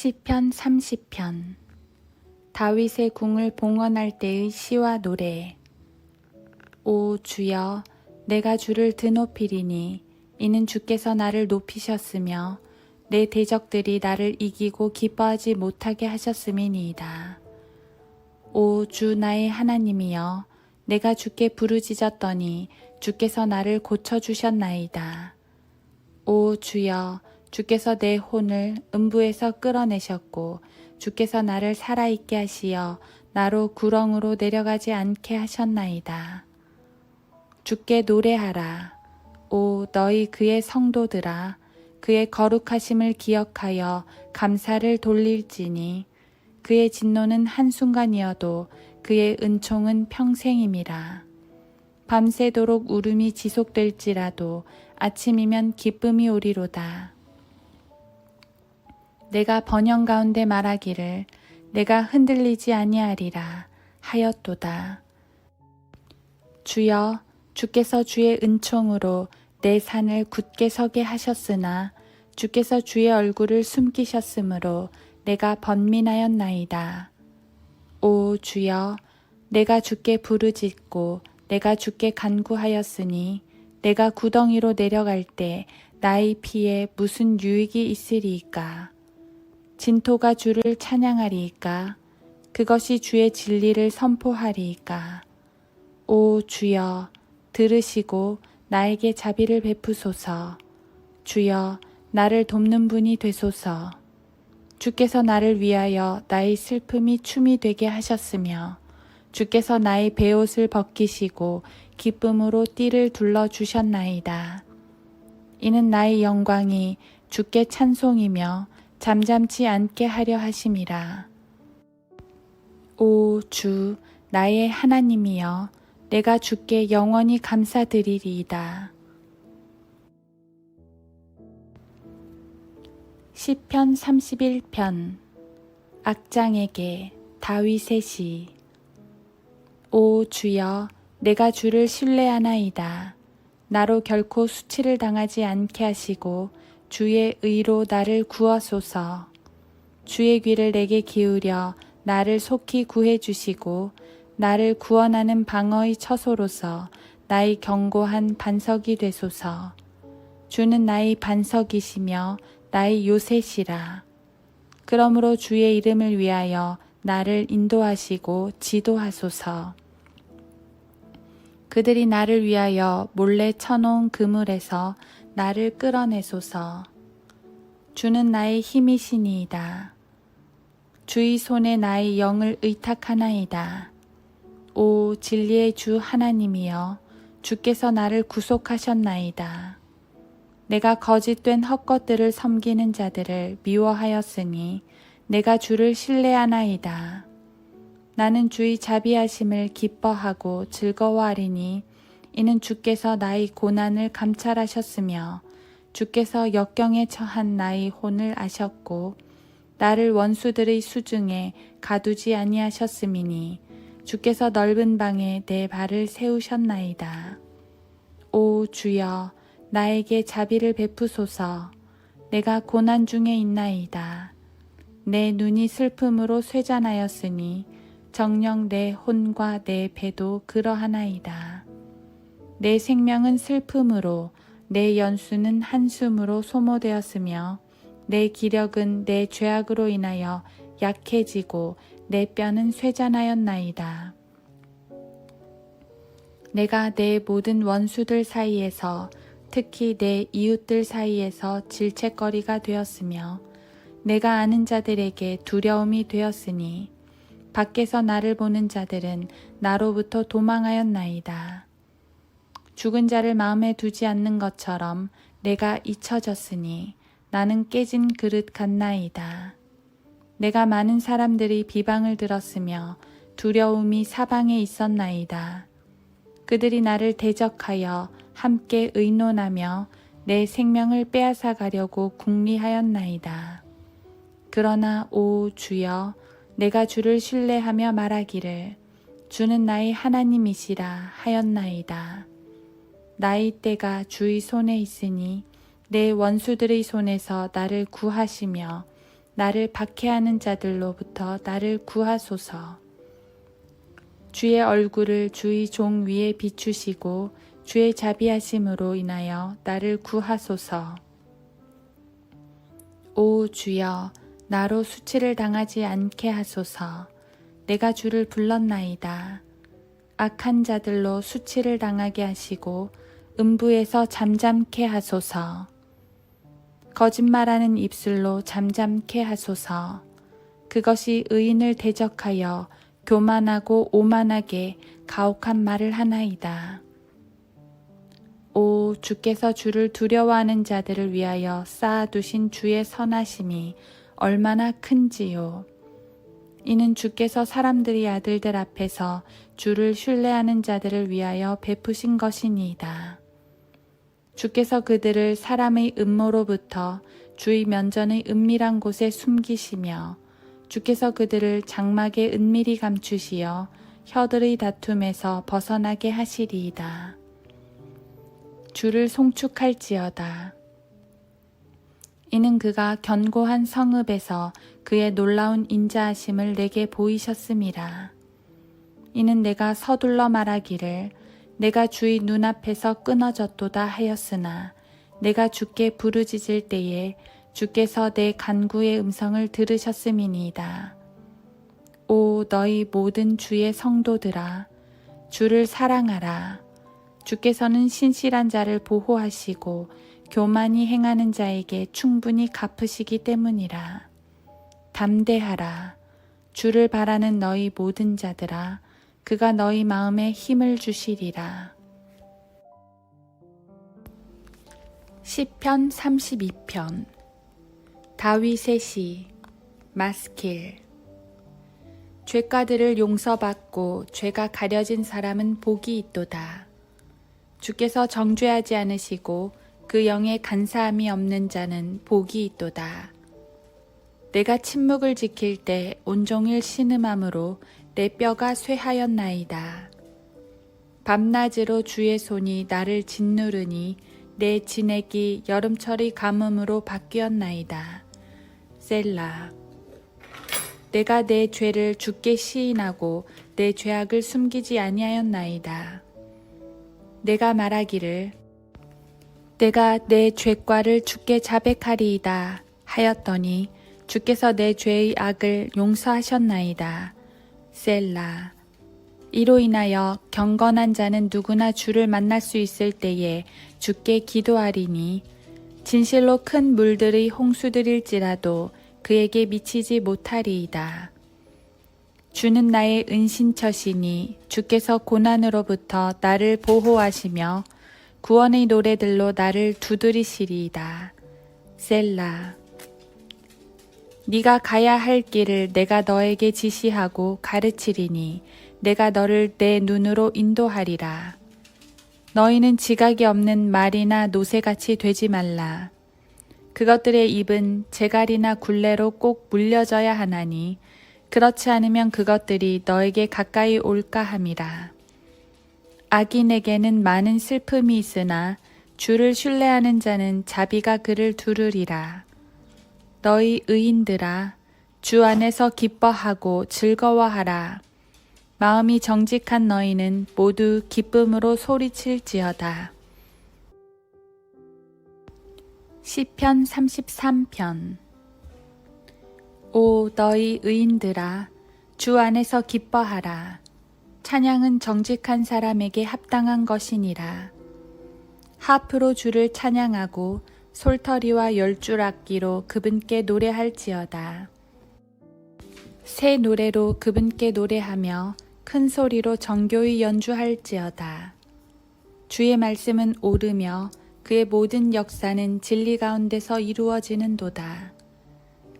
시편 30편 다윗의 궁을 봉헌할 때의 시와 노래 오 주여 내가 주를 드높이리니 이는 주께서 나를 높이셨으며 내 대적들이 나를 이기고 기뻐하지 못하게 하셨음이니이다. 오 주 나의 하나님이여 내가 주께 부르짖었더니 주께서 나를 고쳐 주셨나이다. 오 주여 주께서 내 혼을 음부에서 끌어내셨고 주께서 나를 살아있게 하시어 나로 구렁으로 내려가지 않게 하셨나이다. 주께 노래하라. 오 너희 그의 성도들아 그의 거룩하심을 기억하여 감사를 돌릴지니 그의 진노는 한순간이어도 그의 은총은 평생임이라. 밤새도록 울음이 지속될지라도 아침이면 기쁨이 오리로다. 내가 번영 가운데 말하기를 내가 흔들리지 아니하리라 하였도다. 주여 주께서 주의 은총으로 내 산을 굳게 서게 하셨으나 주께서 주의 얼굴을 숨기셨으므로 내가 번민하였나이다. 오 주여 내가 주께 부르짖고 내가 주께 간구하였으니 내가 구덩이로 내려갈 때 나의 피에 무슨 유익이 있으리이까 진토가 주를 찬양하리이까? 그것이 주의 진리를 선포하리이까? 오 주여 들으시고 나에게 자비를 베푸소서. 주여 나를 돕는 분이 되소서. 주께서 나를 위하여 나의 슬픔이 춤이 되게 하셨으며 주께서 나의 베옷을 벗기시고 기쁨으로 띠를 둘러 주셨나이다. 이는 나의 영광이 주께 찬송이며 잠잠치 않게 하려 하심이라. 오 주, 나의 하나님이여, 내가 주께 영원히 감사드리리이다. 시편 31편 악장에게 다윗의 시 오 주여 내가 주를 신뢰하나이다. 나로 결코 수치를 당하지 않게 하시고 주의 의로 나를 구하소서. 주의 귀를 내게 기울여 나를 속히 구해 주시고 나를 구원하는 방어의 처소로서 나의 견고한 반석이 되소서. 주는 나의 반석이시며 나의 요새시라. 그러므로 주의 이름을 위하여 나를 인도하시고 지도하소서. 그들이 나를 위하여 몰래 쳐놓은 그물에서 나를 끌어내소서. 주는 나의 힘이시니이다. 주의 손에 나의 영을 의탁하나이다. 오 진리의 주 하나님이여 주께서 나를 구속하셨나이다. 내가 거짓된 헛것들을 섬기는 자들을 미워하였으니 내가 주를 신뢰하나이다. 나는 주의 자비하심을 기뻐하고 즐거워하리니 이는 주께서 나의 고난을 감찰하셨으며 주께서 역경에 처한 나의 혼을 아셨고 나를 원수들의 수중에 가두지 아니하셨음이니 주께서 넓은 방에 내 발을 세우셨나이다. 오 주여 나에게 자비를 베푸소서 내가 고난 중에 있나이다. 내 눈이 슬픔으로 쇠잔하였으니 정녕 내 혼과 내 배도 그러하나이다. 내 생명은 슬픔으로 내 연수는 한숨으로 소모되었으며 내 기력은 내 죄악으로 인하여 약해지고 내 뼈는 쇠잔하였나이다. 내가 내 모든 원수들 사이에서 특히 내 이웃들 사이에서 질책거리가 되었으며 내가 아는 자들에게 두려움이 되었으니 밖에서 나를 보는 자들은 나로부터 도망하였나이다. 죽은 자를 마음에 두지 않는 것처럼 내가 잊혀졌으니 나는 깨진 그릇 같나이다. 내가 많은 사람들이 비방을 들었으며 두려움이 사방에 있었나이다. 그들이 나를 대적하여 함께 의논하며 내 생명을 빼앗아 가려고 궁리하였나이다. 그러나 오 주여 내가 주를 신뢰하며 말하기를 주는 나의 하나님이시라 하였나이다. 나의 때가 주의 손에 있으니 내 원수들의 손에서 나를 구하시며 나를 박해하는 자들로부터 나를 구하소서. 주의 얼굴을 주의 종 위에 비추시고 주의 자비하심으로 인하여 나를 구하소서. 오 주여, 나로 수치를 당하지 않게 하소서. 내가 주를 불렀나이다. 악한 자들로 수치를 당하게 하시고 음부에서 잠잠케 하소서. 거짓말하는 입술로 잠잠케 하소서. 그것이 의인을 대적하여 교만하고 오만하게 가혹한 말을 하나이다. 오 주께서 주를 두려워하는 자들을 위하여 쌓아두신 주의 선하심이 얼마나 큰지요. 이는 주께서 사람들이 아들들 앞에서 주를 신뢰하는 자들을 위하여 베푸신 것이니이다. 주께서 그들을 사람의 음모로부터 주의 면전의 은밀한 곳에 숨기시며 주께서 그들을 장막에 은밀히 감추시어 혀들의 다툼에서 벗어나게 하시리이다. 주를 송축할지어다. 이는 그가 견고한 성읍에서 그의 놀라운 인자하심을 내게 보이셨음이라. 이는 내가 서둘러 말하기를 내가 주의 눈앞에서 끊어졌도다 하였으나 내가 주께 부르짖을 때에 주께서 내 간구의 음성을 들으셨음이니이다. 오 너희 모든 주의 성도들아 주를 사랑하라. 주께서는 신실한 자를 보호하시고 교만이 행하는 자에게 충분히 갚으시기 때문이라. 담대하라. 주를 바라는 너희 모든 자들아, 그가 너희 마음에 힘을 주시리라. 시편 32편 다윗의 시 마스킬 죄가들을 용서받고 죄가 가려진 사람은 복이 있도다. 주께서 정죄하지 않으시고 그 영에 간사함이 없는 자는 복이 있도다. 내가 침묵을 지킬 때 온종일 신음함으로 내 뼈가 쇠하였나이다. 밤낮으로 주의 손이 나를 짓누르니 내 진액이 여름철의 가뭄으로 바뀌었나이다. 셀라. 내가 내 죄를 주께 시인하고 내 죄악을 숨기지 아니하였나이다. 내가 말하기를 내가 내 죄과를 주께 자백하리이다 하였더니 주께서 내 죄의 악을 용서하셨나이다. 셀라. 이로 인하여 경건한 자는 누구나 주를 만날 수 있을 때에 주께 기도하리니 진실로 큰 물들의 홍수들일지라도 그에게 미치지 못하리이다. 주는 나의 은신처시니 주께서 고난으로부터 나를 보호하시며 구원의 노래들로 나를 두드리시리이다. 셀라. 네가 가야 할 길을 내가 너에게 지시하고 가르치리니 내가 너를 내 눈으로 인도하리라. 너희는 지각이 없는 말이나 노새같이 되지 말라. 그것들의 입은 제갈이나 굴레로 꼭 물려져야 하나니 그렇지 않으면 그것들이 너에게 가까이 올까 함이라. 악인에게는 많은 슬픔이 있으나 주를 신뢰하는 자는 자비가 그를 두르리라. 너희 의인들아, 주 안에서 기뻐하고 즐거워하라. 마음이 정직한 너희는 모두 기쁨으로 소리칠지어다. 시편 33편 오 너희 의인들아 주 안에서 기뻐하라 찬양은 정직한 사람에게 합당한 것이니라 하프로 주를 찬양하고 솔터리와 열줄 악기로 그분께 노래할지어다 새 노래로 그분께 노래하며 큰 소리로 정교히 연주할지어다 주의 말씀은 옳으며 그의 모든 역사는 진리 가운데서 이루어지는도다.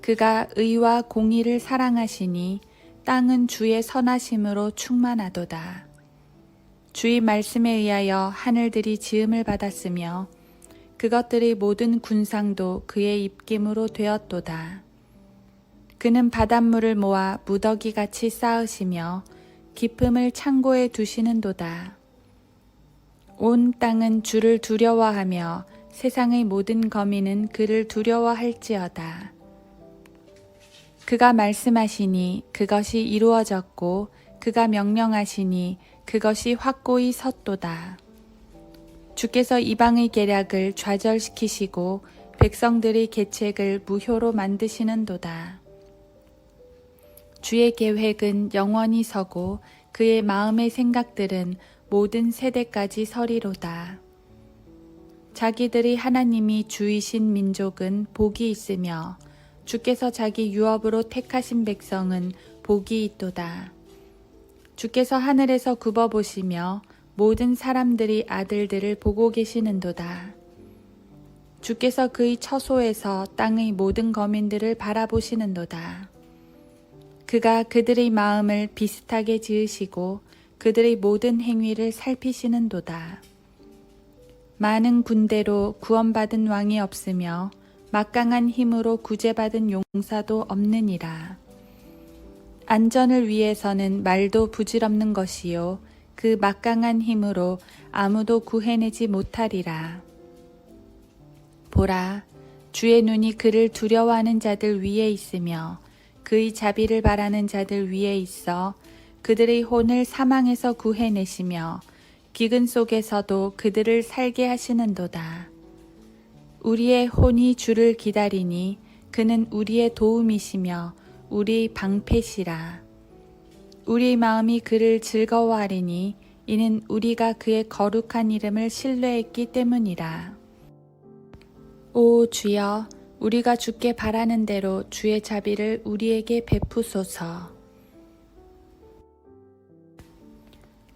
그가 의와 공의를 사랑하시니 땅은 주의 선하심으로 충만하도다. 주의 말씀에 의하여 하늘들이 지음을 받았으며 그것들의 모든 군상도 그의 입김으로 되었도다. 그는 바닷물을 모아 무더기 같이 쌓으시며 깊음을 창고에 두시는도다. 온 땅은 주를 두려워하며 세상의 모든 거민은 그를 두려워할지어다. 그가 말씀하시니 그것이 이루어졌고 그가 명령하시니 그것이 확고히 섰도다. 주께서 이방의 계략을 좌절시키시고 백성들의 계책을 무효로 만드시는도다. 주의 계획은 영원히 서고 그의 마음의 생각들은 모든 세대까지 서리로다. 자기들이 하나님이 주이신 민족은 복이 있으며 주께서 자기 유업으로 택하신 백성은 복이 있도다. 주께서 하늘에서 굽어 보시며 모든 사람들이 아들들을 보고 계시는도다. 주께서 그의 처소에서 땅의 모든 거민들을 바라보시는도다. 그가 그들의 마음을 비슷하게 지으시고 그들의 모든 행위를 살피시는도다. 많은 군대로 구원받은 왕이 없으며 막강한 힘으로 구제받은 용사도 없느니라. 안전을 위해서는 말도 부질없는 것이요 그 막강한 힘으로 아무도 구해내지 못하리라. 보라, 주의 눈이 그를 두려워하는 자들 위에 있으며 그의 자비를 바라는 자들 위에 있어 그들의 혼을 사망에서 구해내시며 기근 속에서도 그들을 살게 하시는도다. 우리의 혼이 주를 기다리니 그는 우리의 도움이시며 우리 방패시라. 우리 마음이 그를 즐거워하리니 이는 우리가 그의 거룩한 이름을 신뢰했기 때문이라. 오 주여, 우리가 주께 바라는 대로 주의 자비를 우리에게 베푸소서.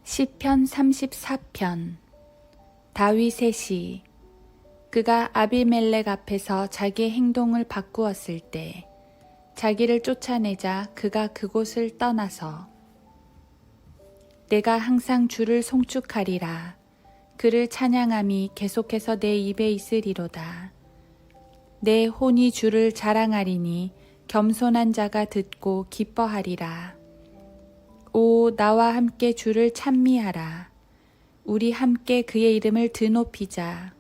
시편 34편 다윗의 시 그가 아비멜렉 앞에서 자기의 행동을 바꾸었을 때 자기를 쫓아내자 그가 그곳을 떠나서 내가 항상 주를 송축하리라. 그를 찬양함이 계속해서 내 입에 있으리로다. 내 혼이 주를 자랑하리니 겸손한 자가 듣고 기뻐하리라. 오 나와 함께 주를 찬미하라. 우리 함께 그의 이름을 드높이자.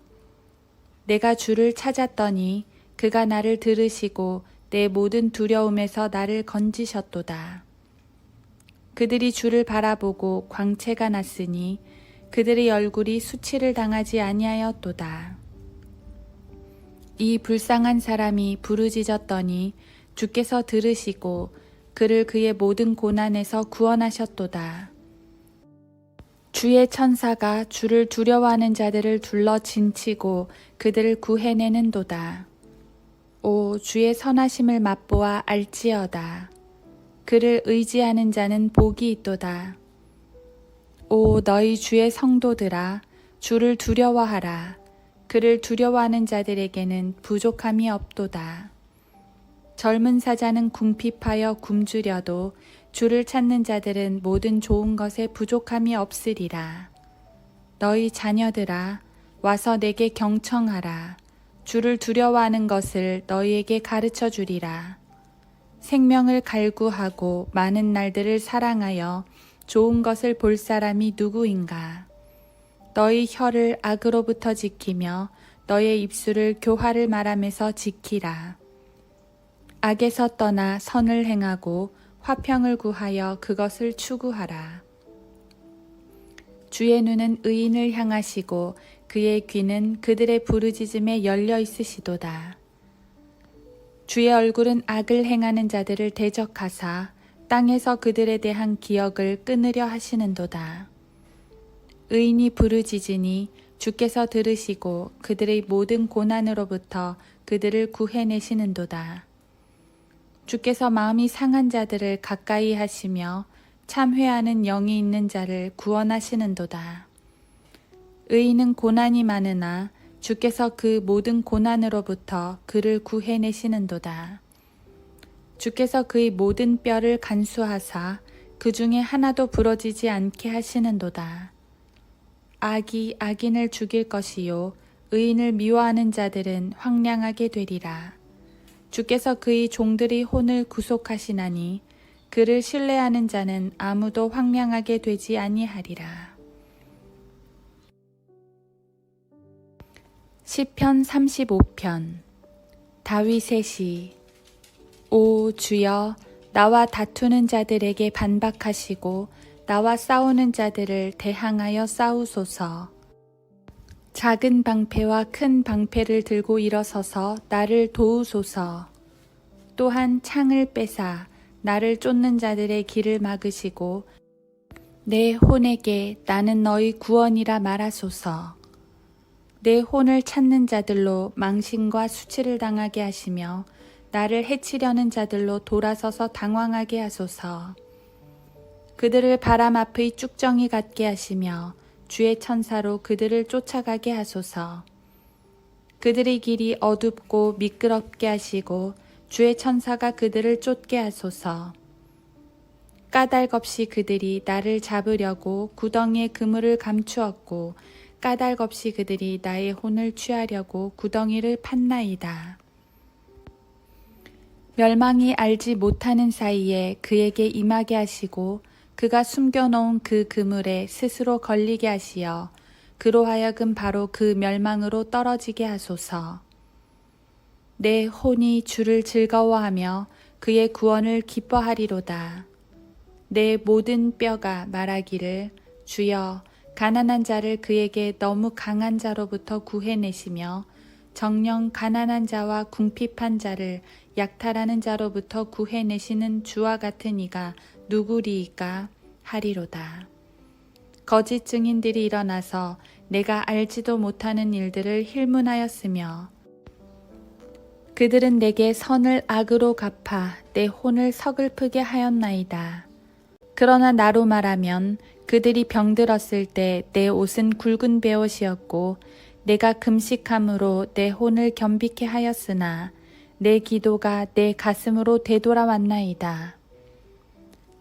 내가 주를 찾았더니 그가 나를 들으시고 내 모든 두려움에서 나를 건지셨도다. 그들이 주를 바라보고 광채가 났으니 그들의 얼굴이 수치를 당하지 아니하였도다. 이 불쌍한 사람이 부르짖었더니 주께서 들으시고 그를 그의 모든 고난에서 구원하셨도다. 주의 천사가 주를 두려워하는 자들을 둘러 진치고 그들을 구해내는도다. 오 주의 선하심을 맛보아 알지어다. 그를 의지하는 자는 복이 있도다. 오 너희 주의 성도들아 주를 두려워하라. 그를 두려워하는 자들에게는 부족함이 없도다. 젊은 사자는 궁핍하여 굶주려도 주를 찾는 자들은 모든 좋은 것에 부족함이 없으리라. 너희 자녀들아, 와서 내게 경청하라. 주를 두려워하는 것을 너희에게 가르쳐 주리라. 생명을 갈구하고 많은 날들을 사랑하여 좋은 것을 볼 사람이 누구인가? 너희 혀를 악으로부터 지키며 너의 입술을 교화를 말하면서 지키라. 악에서 떠나 선을 행하고 화평을 구하여 그것을 추구하라. 주의 눈은 의인을 향하시고 그의 귀는 그들의 부르짖음에 열려 있으시도다. 주의 얼굴은 악을 행하는 자들을 대적하사 땅에서 그들에 대한 기억을 끊으려 하시는도다. 의인이 부르짖으니 주께서 들으시고 그들의 모든 고난으로부터 그들을 구해내시는도다. 주께서 마음이 상한 자들을 가까이 하시며 참회하는 영이 있는 자를 구원하시는도다. 의인은 고난이 많으나 주께서 그 모든 고난으로부터 그를 구해내시는도다. 주께서 그의 모든 뼈를 간수하사 그 중에 하나도 부러지지 않게 하시는도다. 악이 악인을 죽일 것이요 의인을 미워하는 자들은 황량하게 되리라. 주께서 그의 종들의 혼을 구속하시나니 그를 신뢰하는 자는 아무도 황량하게 되지 아니하리라. 시편 35편 다윗의 시 오 주여 나와 다투는 자들에게 반박하시고 나와 싸우는 자들을 대항하여 싸우소서. 작은 방패와 큰 방패를 들고 일어서서 나를 도우소서. 또한 창을 빼사 나를 쫓는 자들의 길을 막으시고 내 혼에게 나는 너희 구원이라 말하소서. 내 혼을 찾는 자들로 망신과 수치를 당하게 하시며 나를 해치려는 자들로 돌아서서 당황하게 하소서. 그들을 바람 앞의 쭉정이 같게 하시며 주의 천사로 그들을 쫓아가게 하소서. 그들의 길이 어둡고 미끄럽게 하시고 주의 천사가 그들을 쫓게 하소서. 까닭 없이 그들이 나를 잡으려고 구덩이에 그물을 감추었고 까닭 없이 그들이 나의 혼을 취하려고 구덩이를 팠나이다. 멸망이 알지 못하는 사이에 그에게 임하게 하시고 그가 숨겨놓은 그 그물에 스스로 걸리게 하시어 그로 하여금 바로 그 멸망으로 떨어지게 하소서. 내 혼이 주를 즐거워하며 그의 구원을 기뻐하리로다. 내 모든 뼈가 말하기를 주여 가난한 자를 그에게 너무 강한 자로부터 구해내시며 정령 가난한 자와 궁핍한 자를 약탈하는 자로부터 구해내시는 주와 같은 이가 누구리이까 하리로다. 거짓 증인들이 일어나서 내가 알지도 못하는 일들을 힐문하였으며 그들은 내게 선을 악으로 갚아 내 혼을 서글프게 하였나이다. 그러나 나로 말하면 그들이 병들었을 때 내 옷은 굵은 베옷이었고 내가 금식함으로 내 혼을 겸비케 하였으나 내 기도가 내 가슴으로 되돌아왔나이다.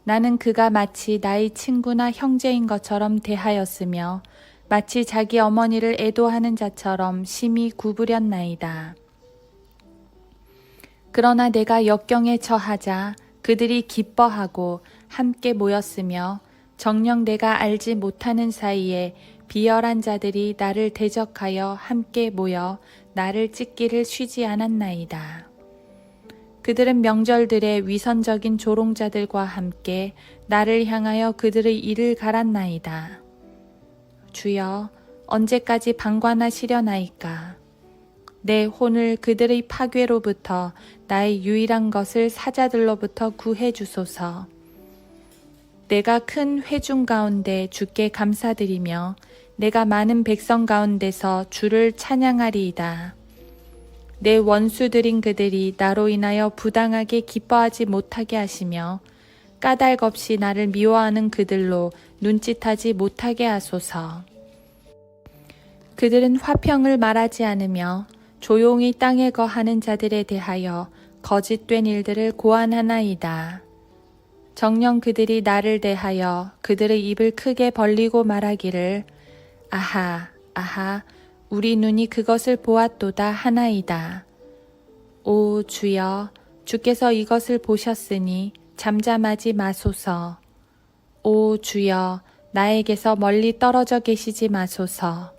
나는 그가 마치 나의 친구나 형제인 것처럼 대하였으며 마치 자기 어머니를 애도하는 자처럼 심히 구부렸나이다. 그러나 내가 역경에 처하자 그들이 기뻐하고 함께 모였으며 정녕 내가 알지 못하는 사이에 비열한 자들이 나를 대적하여 함께 모여 나를 찢기를 쉬지 않았나이다. 그들은 명절들의 위선적인 조롱자들과 함께 나를 향하여 그들의 일을 갈았나이다. 주여, 언제까지 방관하시려나이까? 내 혼을 그들의 파괴로부터 나의 유일한 것을 사자들로부터 구해 주소서. 내가 큰 회중 가운데 주께 감사드리며 내가 많은 백성 가운데서 주를 찬양하리이다. 내 원수들인 그들이 나로 인하여 부당하게 기뻐하지 못하게 하시며 까닭 없이 나를 미워하는 그들로 눈짓하지 못하게 하소서. 그들은 화평을 말하지 않으며 조용히 땅에 거하는 자들에 대하여 거짓된 일들을 고안하나이다. 정녕 그들이 나를 대하여 그들의 입을 크게 벌리고 말하기를 아하, 아하, 우리 눈이 그것을 보았도다 하나이다. 오 주여, 주께서 이것을 보셨으니 잠잠하지 마소서. 오 주여, 나에게서 멀리 떨어져 계시지 마소서.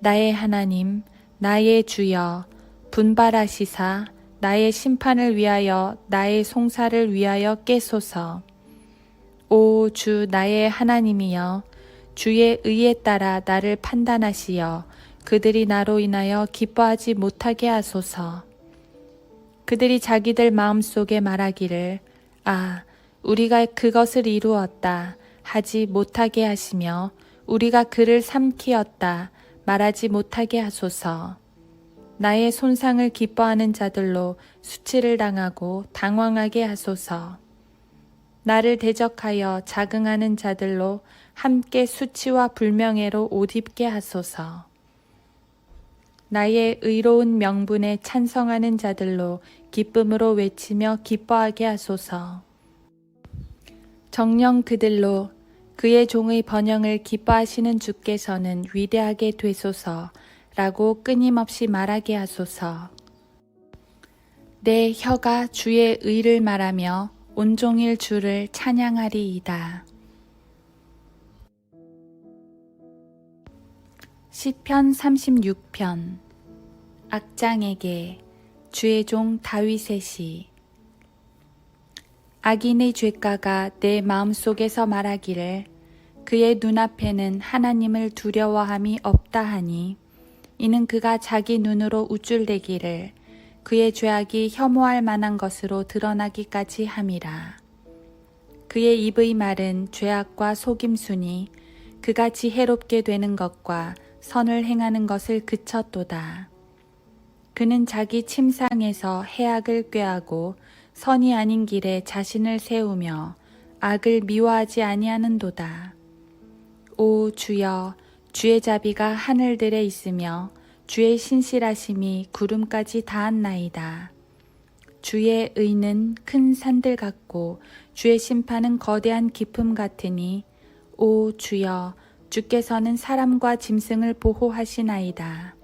나의 하나님, 나의 주여, 분발하시사 나의 심판을 위하여 나의 송사를 위하여 깨소서. 오 주 나의 하나님이여, 주의 의에 따라 나를 판단하시어 그들이 나로 인하여 기뻐하지 못하게 하소서. 그들이 자기들 마음속에 말하기를 아 우리가 그것을 이루었다 하지 못하게 하시며 우리가 그를 삼키었다 말하지 못하게 하소서. 나의 손상을 기뻐하는 자들로 수치를 당하고 당황하게 하소서. 나를 대적하여 자긍하는 자들로 함께 수치와 불명예로 옷 입게 하소서. 나의 의로운 명분에 찬성하는 자들로 기쁨으로 외치며 기뻐하게 하소서. 정령 그들로 그의 종의 번영을 기뻐하시는 주께서는 위대하게 되소서 라고 끊임없이 말하게 하소서. 내 혀가 주의 의를 말하며 온종일 주를 찬양하리이다. 시편 36편 악장에게 주의 종 다윗의 시 악인의 죄가가 내 마음속에서 말하기를 그의 눈앞에는 하나님을 두려워함이 없다 하니 이는 그가 자기 눈으로 우쭐대기를 그의 죄악이 혐오할 만한 것으로 드러나기까지 함이라. 그의 입의 말은 죄악과 속임수니 그가 지혜롭게 되는 것과 선을 행하는 것을 그쳤도다. 그는 자기 침상에서 해악을 꾀하고 선이 아닌 길에 자신을 세우며 악을 미워하지 아니하는도다. 오 주여 주의 자비가 하늘들에 있으며 주의 신실하심이 구름까지 닿았나이다. 주의 의는 큰 산들 같고 주의 심판은 거대한 기품 같으니 오 주여 주께서는 사람과 짐승을 보호하시나이다.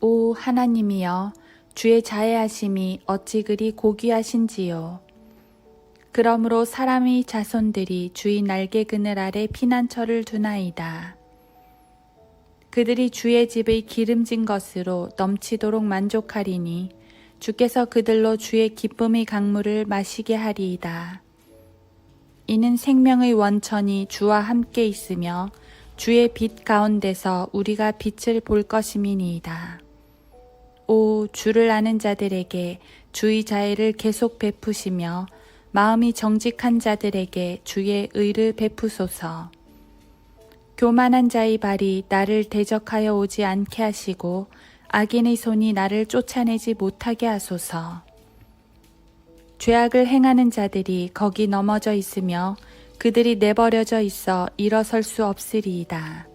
오 하나님이여 주의 자애하심이 어찌 그리 고귀하신지요. 그러므로 사람의 자손들이 주의 날개 그늘 아래 피난처를 두나이다. 그들이 주의 집의 기름진 것으로 넘치도록 만족하리니 주께서 그들로 주의 기쁨의 강물을 마시게 하리이다. 이는 생명의 원천이 주와 함께 있으며 주의 빛 가운데서 우리가 빛을 볼 것임이니이다. 오 주를 아는 자들에게 주의 자애를 계속 베푸시며 마음이 정직한 자들에게 주의 의를 베푸소서. 교만한 자의 발이 나를 대적하여 오지 않게 하시고 악인의 손이 나를 쫓아내지 못하게 하소서. 죄악을 행하는 자들이 거기 넘어져 있으며 그들이 내버려져 있어 일어설 수 없으리이다.